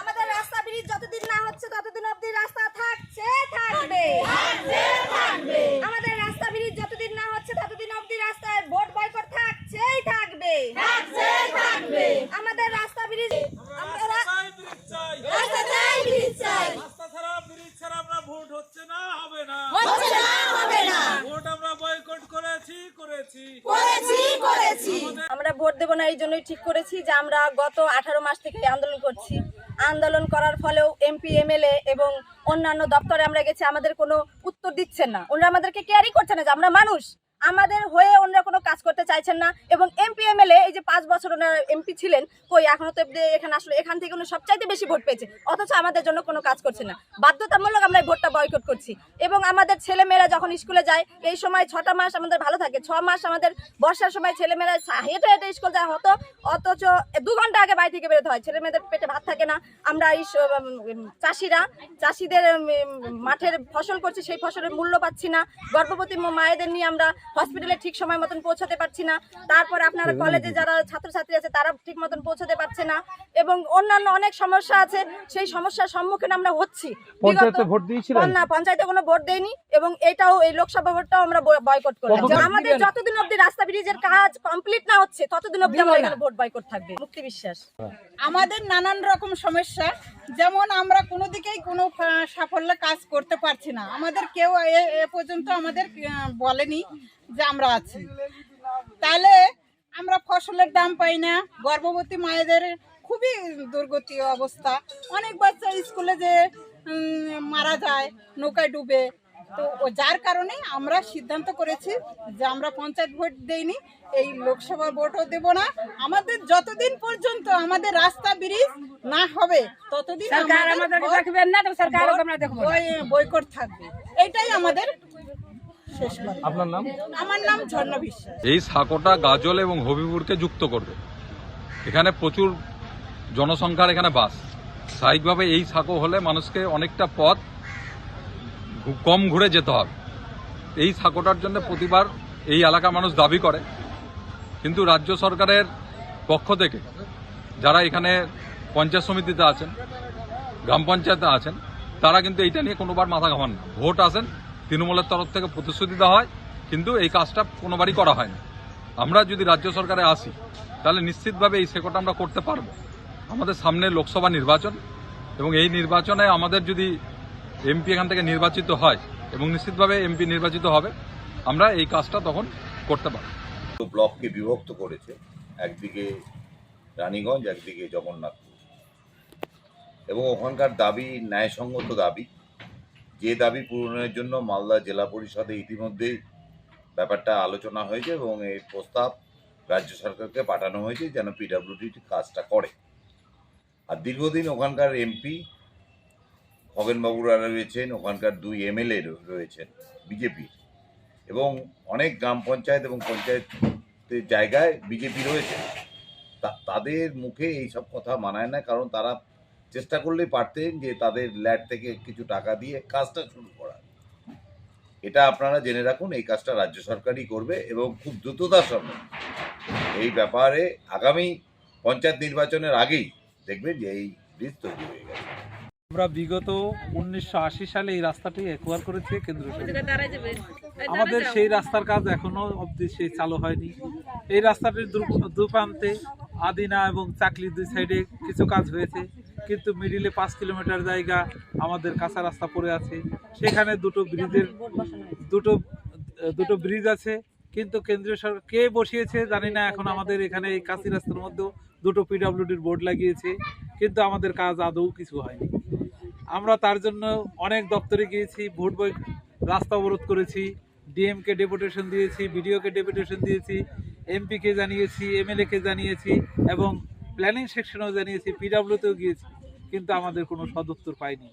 আমাদের রাস্তা ব্রিজ যতদিন না হচ্ছে ততদিন অবধি রাস্তা থাকছে থাকবে আমাদের রাস্তা ব্রিজ যতদিন না হচ্ছে ততদিন অবধি রাস্তায় ভোট বয়কট থাকছেই থাকবে আমাদের রাস্তা ব্রিজ আমরা চাই ব্রিজ চাই রাস্তা চাই ব্রিজ চাই রাস্তা ছাড়া ব্রিজ ছাড়া আমরা ভোট হচ্ছে না হবে না হচ্ছে না হবে না ভোট আমরা বয়কট করেছি করেছি করেছি করেছি আমরা ভোট দেব না এই জন্যই ঠিক করেছি যে আমরা গত আঠারো মাস থেকে আন্দোলন করছি। আন্দোলন করার ফলেও এমপি, এমএলএ এবং অন্যান্য দপ্তরে আমরা গেছি, আমাদের কোনো উত্তর দিচ্ছেন না। ওনারা আমাদেরকে কেয়ারই করছে না যে আমরা মানুষ। আমাদের হয়ে ওনারা কোনো কাজ করতে চাইছেন না। এবং এমপি এমএলএ এই যে পাঁচ বছর ওনারা এমপি ছিলেন, কই এখনও তো এখানে আসলে এখান থেকে উনি সবচাইতে বেশি ভোট পেয়েছে। অথচ আমাদের জন্য কোনো কাজ করছে না। বাধ্যতামূলক আমরা এই ভোটটা বয়কট করছি। এবং আমাদের ছেলেমেয়েরা যখন স্কুলে যায়, এই সময় ছটা মাস আমাদের ভালো থাকে। ছ মাস আমাদের বর্ষার সময় ছেলেমেয়েরা হেঁটে হেঁটে স্কুল যায়, হতো অথচ দু ঘণ্টা আগে বাড়ি থেকে বেরোতে হয়। ছেলেমেয়েদের পেটে ভাত থাকে না। আমরা এই চাষিরা, চাষিদের মাঠের ফসল করছি, সেই ফসলের মূল্য পাচ্ছি না। গর্ভবতী মায়েদের নিয়ে আমরা হসপিটালে ঠিক সময় মতন পৌঁছাতে পারছি না। তারপর আপনারা কলেজে যারা ছাত্রছাত্রী আছে তারা ঠিক মতন পৌঁছাতে পারছে না। এবং অন্যান্য অনেক সমস্যা আছে সেই সমস্যার সম্মুখীন আমরা হচ্ছি? না পঞ্চায়েতে কোনো ভোট দেয়নি এবং এটাও এই লোকসভা ভোটটাও আমরা বয়- বয়কট করলাম। আমাদের যতদিন অবধি রাস্তা ব্রিজের কাজ কমপ্লিট না হচ্ছে ততদিন অবধি আমরা এখানে ভোট বয়কট থাকবে। মুক্তি বিশ্বাস। আমাদের নানান রকম সমস্যা। যেমন আমরা কোনো দিকেই কোনো সাফল্য কাজ করতে পারছি না। আমাদের কেউ এ- পর্যন্ত আমাদের বলেনি যে আমরা আছি। তাহলে আমরা ফসলের দাম পাই না, গর্ভবতী মায়েদের খুবই দুর্গতি অবস্থা। অনেক বাচ্চা স্কুলে যে মারা যায়, নৌকায় ডুবে তো যার কারণে আমরা সিদ্ধান্ত করেছি যে আমরা পঞ্চায়েত ভোট দেইনি এই লোকসভা ভোটও দেব না। আমাদের যতদিন পর্যন্ত আমাদের রাস্তা ব্রিজ না হবে ততদিন আমাদের ভোট বয়- বয়কট থাকবে। এটাই আমাদের শেষ কথা। আপনার নাম? আমার নাম ঝর্ণা বিশ্বাস। এই সাঁকোটা গাজল এবং হবিপুরকে যুক্ত করবে। এখানে প্রচুর জনসংখ্যার এখানে বাস। স্বাভাবিকভাবে এই সাঁকো হলে মানুষকে অনেকটা পথ কম ঘুরে যেতে হবে। এই সাঁকোটার জন্য প্রতিবার এই এলাকার মানুষ দাবি করে। কিন্তু রাজ্য সরকারের পক্ষ থেকে যারা এখানে পঞ্চায়েত সমিতিতে আছেন, গ্রাম পঞ্চায়েতে আছেন, তারা কিন্তু এইটা নিয়ে কোনোবার মাথা ঘামান না। ভোট আসেন, তৃণমূলের তরফ থেকে প্রতিশ্রুতি দেওয়া হয়, কিন্তু এই কাজটা কোনোবারই করা হয় না আমরা যদি রাজ্য সরকারে আসি, তাহলে নিশ্চিতভাবে এই সেকটা আমরা করতে পারব। আমাদের সামনে লোকসভা নির্বাচন এবং এই নির্বাচনে আমাদের যদি এমপি এখান থেকে নির্বাচিত হয় এবং নিশ্চিতভাবে এমপি নির্বাচিত হবে, আমরা এই কাজটা তখন করতে পারব। তো ব্লককে বিভক্ত করেছে একদিকে রানীগঞ্জ, একদিকে জগন্নাথপুর। এবং ওখানকার দাবি, ন্যায়সঙ্গত দাবি, যে দাবি পূরণের জন্য মালদা জেলা পরিষদে ইতিমধ্যেই ব্যাপারটা আলোচনা হয়েছে এবং এই প্রস্তাব রাজ্য সরকারকে পাঠানো হয়েছে যেন পিডাব্লিউডি কাজটা করে। আর দীর্ঘদিন ওখানকার এমপি খগেনবাবুরা রয়েছেন, ওখানকার দুই এমএলএ রয়েছেন বিজেপির এবং অনেক গ্রাম পঞ্চায়েত এবং পঞ্চায়েতের জায়গায় বিজেপি রয়েছে। তাদের মুখে এই সব কথা মানায় না, কারণ তারা চেষ্টা করলেই পারতেন যে তাদের ল্যাড থেকে কিছু টাকা দিয়ে কাজটা শুরু করা এটা আপনারা জেনে রাখুন, এই কাজটা রাজ্য সরকারই করবে এবং খুব দ্রুততার সঙ্গে। এই ব্যাপারে আগামী পঞ্চায়েত নির্বাচনের আগেই দেখবেন যে এই ব্রিজ তৈরি হয়ে গেছে। আমরা বিগত উনিশশো আশি সালে এই রাস্তাটি একোয়ার করেছে কেন্দ্র আমাদের সেই রাস্তার কাজ এখনও অবধি সেই চালু হয়নি। এই রাস্তাটির দু- দুপ্রান্তে আদিনা এবং চাকলি দুই সাইডে কিছু কাজ হয়েছে। কিন্তু মিডিলে পাঁচ কিলোমিটার জায়গা আমাদের কাঁচা রাস্তা পড়ে আছে। সেখানে দুটো ব্রিজের দুটো দুটো ব্রিজ আছে। কিন্তু কেন্দ্রীয় সরকার কে বসিয়েছে জানি না। এখন আমাদের এখানে এই কাঁচি রাস্তার মধ্যেও দুটো পিডাব্লিউডির বোর্ড লাগিয়েছে। কিন্তু আমাদের কাজ আদৌ কিছু হয়নি। আমরা তার জন্য অনেক দপ্তরে গিয়েছি, ভোট বই রাস্তা অবরোধ করেছি, ডিএমকে ডেপুটেশন দিয়েছি, বিডিওকে ডেপুটেশন দিয়েছি, এমপিকে জানিয়েছি, এমএলএকে জানিয়েছি এবং প্ল্যানিং সেকশনেও জানিয়েছি, পিডাব্লিউতেও গিয়েছি, কিন্তু আমাদের কোনো সদুত্তর পাইনি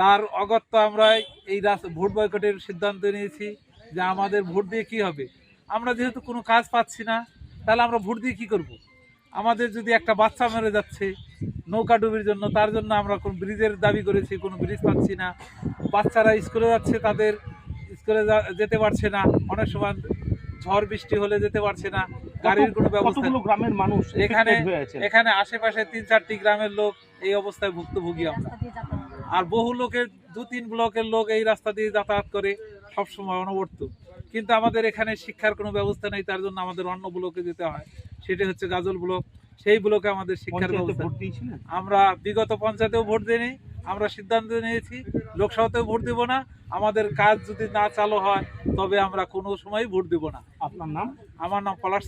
তার অগত্য আমরা এই রাস্তা, ভোট বয়কটের সিদ্ধান্ত নিয়েছি যে আমাদের ভোট দিয়ে কি হবে আমরা যেহেতু কোনো কাজ পাচ্ছি না, তাহলে আমরা ভোট দিয়ে কি করব। আমাদের যদি একটা বাচ্চা মেরে যাচ্ছে নৌকা ডুবির জন্য তার জন্য আমরা কোন ব্রিজের দাবি করেছি কোনো ব্রিজ পাচ্ছি না। বাচ্চারা স্কুলে যাচ্ছে তাদের স্কুলে যা- যেতে পারছে না। অনেক সময় ঝড় বৃষ্টি হলে যেতে পারছে না। গাড়ির কোনো ব্যবস্থা কতগুলো গ্রামের মানুষ এখানে এখানে আশেপাশে তিন চারটি গ্রামের লোক এই অবস্থায় ভুক্তভোগী আমরা। আর বহু লোকের দু তিন ব্লকের লোক এই রাস্তা দিয়ে যাতায়াত করে সবসময় অনবর্ত। কিন্তু আমাদের এখানে শিক্ষার কোনো ব্যবস্থা নেই তার জন্য আমাদের অন্য ব্লকে যেতে হয়। সেটি হচ্ছে গাজল ব্লক। সেই ব্লকে আমাদের শিক্ষার ব্যবস্থা। আমরা বিগত পঞ্চায়েতেও ভোট দিইনি আমরা সিদ্ধান্ত নিয়েছি লোকসভাতেও ভোট দেব না। আমাদের কাজ যদি না চালু হয় তবে আমরা কোনো সময় ভোট দেব না। আপনার নাম? আমার নাম পলাশ